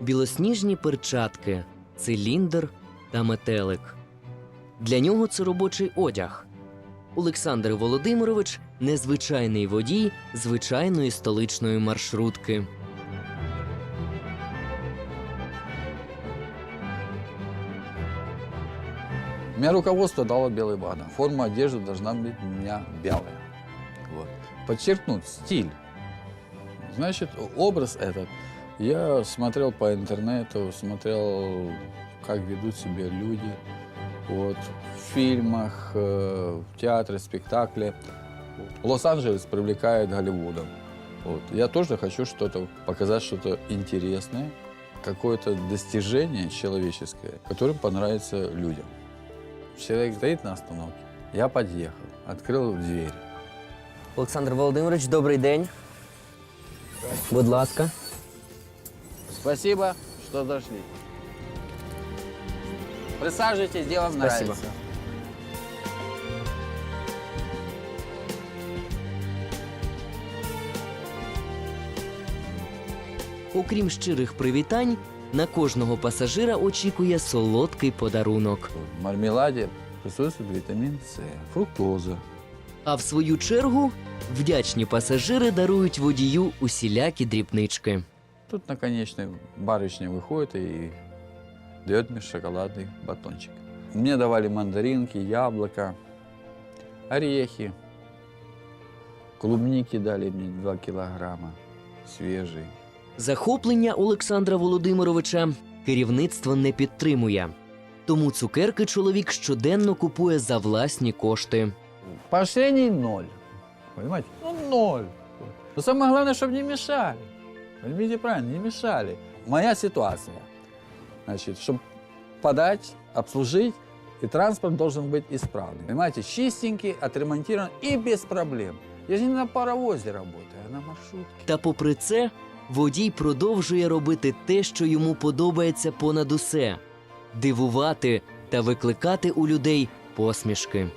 білосніжні перчатки, циліндр та метелик. Для нього це робочий одяг. Олександр Володимирович незвичайний водій звичайної столичної маршрутки. Мне руководство дало белый банner. Форма одежды должна быть у меня белая. Вот. Подчеркнуть стиль. Значит, образ этот. Я смотрел по интернету, смотрел, как ведут себя люди. Вот, в фильмах, э, в театре, спектакле. Лос-Анджелес привлекает Голливудом. Вот. Я тоже хочу что-то показать, что-то интересное, какое-то достижение человеческое, которое понравится людям. Человек стоит на остановке. Я подъехал, открыл дверь. Олександр Володимирович, добрий день. Будь ласка. Спасибо, что дошли. Присаживайтесь, вам Спасибо. нравится. Окрім щирих привітань, на кожного пасажира очікує солодкий подарунок. В мармеладе присутствует витамин С, фруктоза. А в свою чергу вдячні пасажири дарують водію усілякі дрібнички. Тут наконечный барышня выходит и дает мне шоколадный батончик. Мне давали мандаринки, яблоко, орехи. Клубники дали мне 2 килограмма, свежие. Захоплення Олександра Володимировича керівництво не підтримує. Тому цукерки чоловік щоденно купує за власні кошти. Поощрений ноль. Понимаете? Ну, ноль. Но самое главное, чтобы не мешали. Поймите правильно, не мешали. Моя ситуация. Значит, чтобы подать, обслужить, и транспорт должен быть исправный. Понимаете, чистенький, отремонтирован и без проблем. Я же не на паровозе работаю, а на маршрутке. Та попри це, водій продовжує робити те, що йому подобається понад усе дивувати та викликати у людей посмішки.